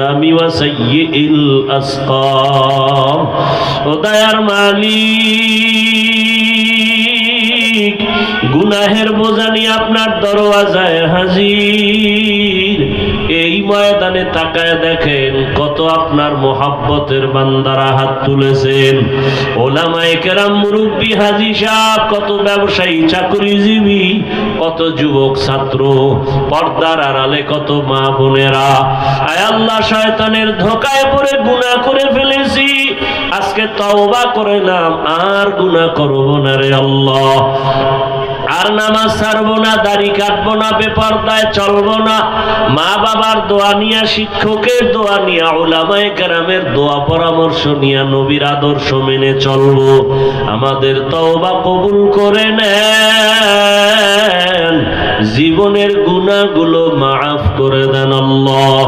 والجزام وسيء الأسقام ودير মালিক গুনাহের বোঝা নিয়ে আপনার দরওয়াজায় হাজির এই ময়দানে তাকায় দেখেন কত আপনার মোহাব্বতের বান্দারা হাত তুলেছেন। ওলামায়ে কেরাম মুরব্বী হাজি সাহ কত ব্যবসায়ী, চাকরিজীবী, কত যুবক, ছাত্র, পর্দার আড়ালে কত মা বোনেরা। আয় আল্লাহ, শয়তানের ধোকায় পড়ে গুনাহ করে ফেলেছি। আজকে তওবা করে নাম, আর গুনাহ করব না রে আল্লাহ। আর নামাজ ছাড়বো না, দাড়ি কাটবো না, বেপরদায় চলবো না। মা বাবার দোয়া নিয়া, শিক্ষকের দোয়া নিয়া ওলামায়ে কেরামের দোয়া পরামর্শ নিয়া নবীর আদর্শ মেনে চলবো। আমাদের তওবা কবুল করে নেন। জীবনের গুনাহগুলো মাফ করে দেন আল্লাহ।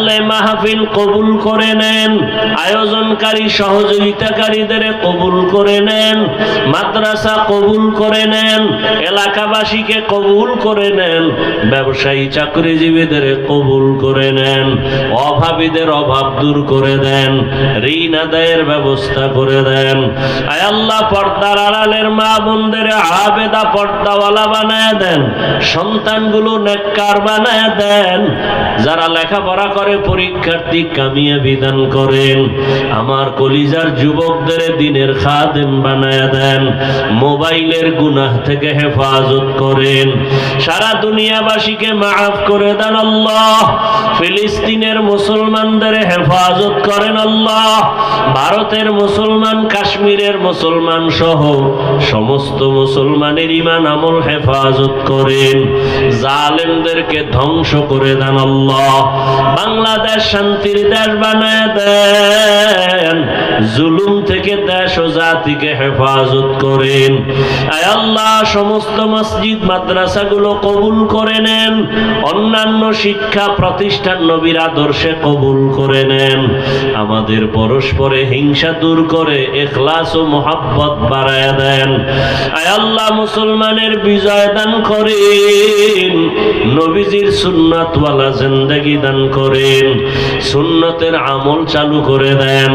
আল্লাহ মাহফিল কবুল করে নেন। আয়োজনকারী, সহযোগিতাকারীদের কবুল করে নেন। মাদ্রাসা কবুল করে নেন। এলাকাবাসীকে কবুল করে নেন। ব্যবসায়ী, চাকরিজীবীদের কবুল করে নেন। অভাবীদের অভাব দূর করে দেন। ঋণ আদায়ের ব্যবস্থা করে দেন। আয় আল্লাহ, পর্দার আড়ালের মা বোনদের আবেদা পর্দাওয়ালা বানায় দেন। সন্তানগুলো নেককার বানায় দেন। যারা লেখাপড়া করে পরীক্ষার্থী কামিয়ে বিধান করেন। আমার কলিজার যুবকদের দিনের খাদেম বানায় দেন। মোবাইলের গুনাহ থেকে হেফাজত করেন। সারা দুনিয়াবাসীকে মাফ করে দেন আল্লাহ। ফিলিস্তিনের মুসলমানদের হেফাজত করেন আল্লাহ। ভারতের মুসলমান, কাশ্মীরের মুসলমান সহ সমস্ত মুসলমানের ইমান আমল হেফাজত করেন। জালেমদেরকে ধ্বংস করে দেন আল্লাহ। বাংলাদেশ শান্তির দেশ বানায় দেন। জুলুম থেকে দেশ ও জাতিকে হেফাজত করেন। আয় আল্লাহ, সমস্ত মসজিদ, মাদ্রাসাগুলো কবুল করে নেন। অন্যান্য শিক্ষা প্রতিষ্ঠান নবীর আদর্শে কবুল করে নেন। আমাদের পরস্পরে হিংসা দূর করে এখলাস ও মোহাব্বত বাড়ায় দেন। আয় আল্লাহ, মুসলমানের বিজয় দান করেন। নবীজির সুন্নাতওয়ালা জিন্দেগি দান সুন্নতের আমল চালু করে দেন।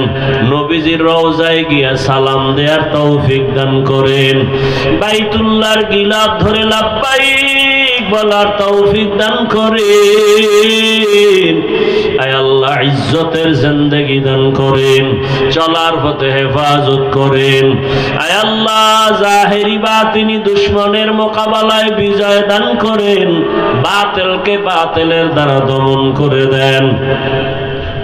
নবীজির রওজায় গিয়া সালাম দেয়ার তৌফিক দান করেন। বাইতুল্লাহর গিলাপ ধরে লাভবাইক বলার তৌফিক দান করেন। আল্লাহ ইজ্জতের জিন্দগি দান করেন, চলার পথে হেফাজত করেন। আয়াল্লাহ জাহেরি বাতিনি দুশ্মনের মোকাবেলায় বিজয় দান করেন, বাতেলকে বাতেলের দ্বারা দমন করে দেন।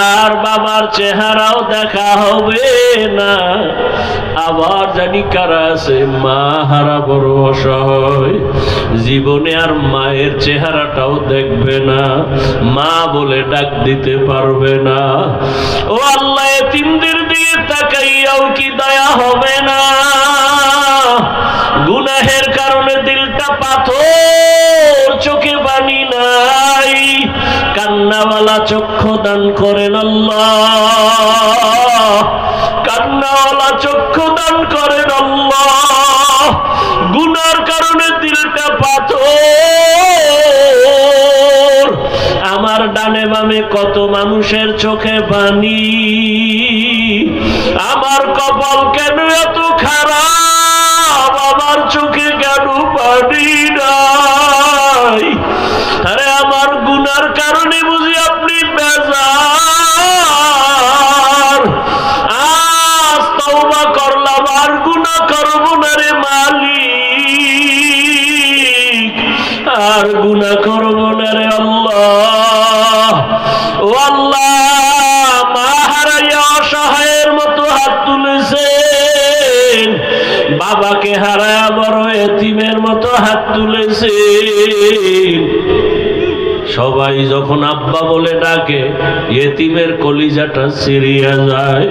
আর বাবার চেহারাও দেখা হবে না। আবার জানি কারা আছে, মা হারা বড় অসহায়। জীবনে আর মায়ের চেহারাটাও দেখবে না, মা বলে ডাক দিতে পারবে না। ও আল্লাহ তিনদের দিকে তাকাইয়াও কি দয়া হবে না? গুনাহের কারণে দিলটা পাথর। কান্নাওয়ালা চক্ষু দান করেন আল্লাহ। কান্নাওয়ালা চক্ষু দান করেন আল্লাহ। গুনার কারণে দিলটা পাথর। আমার ডানে বামে কত মানুষের চোখে বানি আমার কপাল কেন এত খারাপ? আমার চোখে কেন পানি নাই? আরে আমার গুনার কারণে বুঝি হাত তুলেছেন বাবাকে হারায়া বড় এতিমের মতো হাত তুলেছেন। সবাই যখন আব্বা বলে ডাকে, এতিমের কলিজাটা সিরিয়া যায়।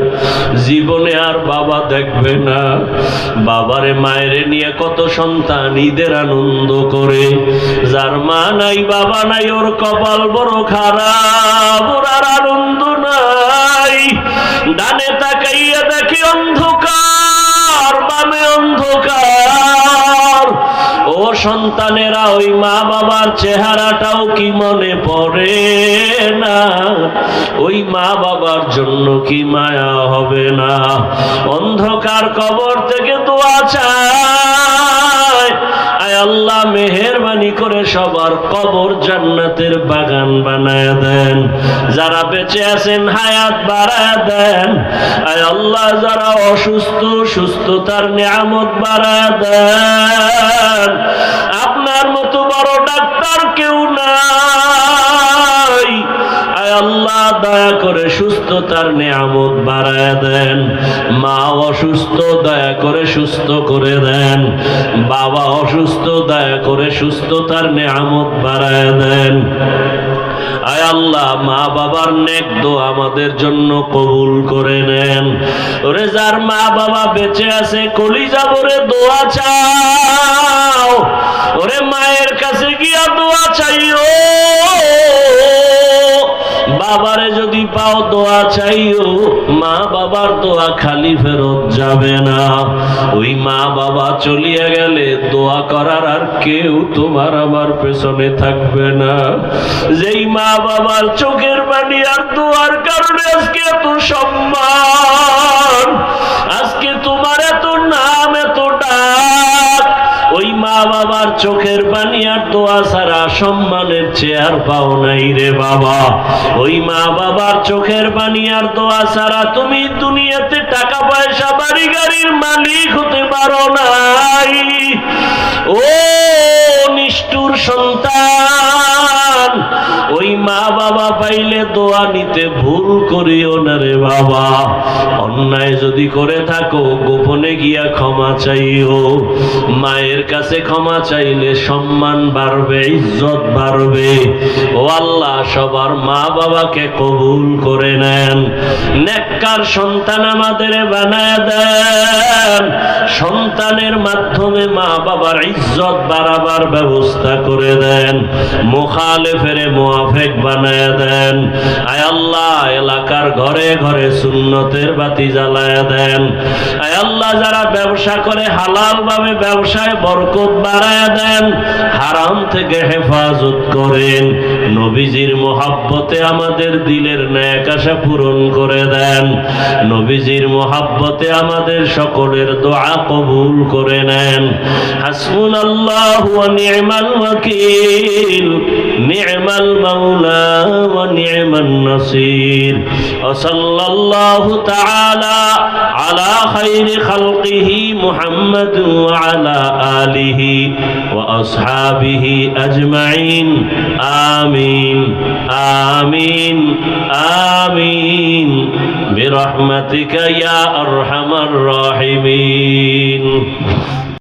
জীবনে আর বাবা দেখবে না। বাবারে, মায়েরে নিয়ে কত সন্তান ঈদের আনন্দ করে। যার মা নাই, বাবা নাই, ওর কপাল বড় খারাপ, ওর আনন্দ অন্ধকার। ও সন্তানেরা, ওই মা বাবার চেহারাটাও কি মনে পড়ে না? ওই মা বাবার জন্য কি মায়া হবে না? অন্ধকার কবর থেকে তো আয় আল্লাহ মেহরবানি করে সবার কবর জান্নাতের বাগান বানায় দেন। যারা বেঁচে আছেন, হায়াত বাড়ায় দেন। আয় আল্লাহ, যারা অসুস্থ, সুস্থতার নিয়ামত বাড়ায় দেন। আপনার মতো বড় ডাক্তার কেউ নাই। দয়া করে সুস্থতার নিয়ামত বাড়ায় দেন। মা অসুস্থ, দয়া করে সুস্থ করে দেন। বাবা অসুস্থ, দয়া করে সুস্থতার নিয়ামত বাড়ায় দেন। আয় আল্লাহ, মা বাবার নেক দো আমাদের জন্য কবুল করে নেন। ওরে যার মা বাবা বেঁচে আছে, কলিজা ভরে দোয়া চাও। ওরে মায়ের কাছে গিয়া দোয়া চাইও। বাবারে যদি পাও দোয়া চাইও, মা বাবার দোয়া খালি ফেরত যাবে না। ওই মা বাবা চলিয়ে গেলে দোয়া করার আর কেউ তোমার আমার পেছনে থাকবে না। যেই মা বাবার চোখের পানি আর দোয়ার কারণে আজকে এত সম্মান। মা বাবার চোখের পানি আর দোয়া ছাড়া সম্মানের চেয়ার পাও নাই রে বাবা। ওই মা বাবার চোখের পানি আর দোয়া ছাড়া তুমি দুনিয়াতে টাকা পয়সা বাড়ি গাড়ির মালিক হতে পারো নাই। ও দোয়া নিতে ভুল করিও না রে বাবা। অন্যায় যদি করে থাকো, গোপনে গিয়া ক্ষমা চাইও। মায়ের কাছে ক্ষমা চাইলে সম্মান বাড়বে, ইজ্জত বাড়বে। ও আল্লাহ, সবার মা বাবাকে কবুল করে নেন। নেককার সন্তান আমাদের বানায় দেন। সন্তানের মাধ্যমে মা বাবার ইজ্জত বাড়াবার ব্যবস্থা করে দেন। মুখালেফেরে মুআফেক বানায় দেন। আয় আল্লাহ, এলাকার ঘরে ঘরে সুন্নতের বাতি জ্বালায় দেন। আয় আল্লাহ, যারা ব্যবসা করে হালাল ভাবে ব্যবসায় বরকত বাড়ায় দেন, হারাম থেকে হেফাজত করেন। নবীজির মোহাব্বতে আমাদের দিলের ন্যাক আশা পূরণ করে দেন। নবীজির মোহাব্বতে আমাদের সকলের দোয়া কবুল করে নেন। হাসবুন আল্লাহ ওয়া নি'মাল ওয়াকিল। نعم المولى ونعم النصير. وصلى الله تعالى على خير خلقه محمد وعلى آله وأصحابه أجمعين. آمين. آمين. آمين. برحمتك يا أرحم الراحمين.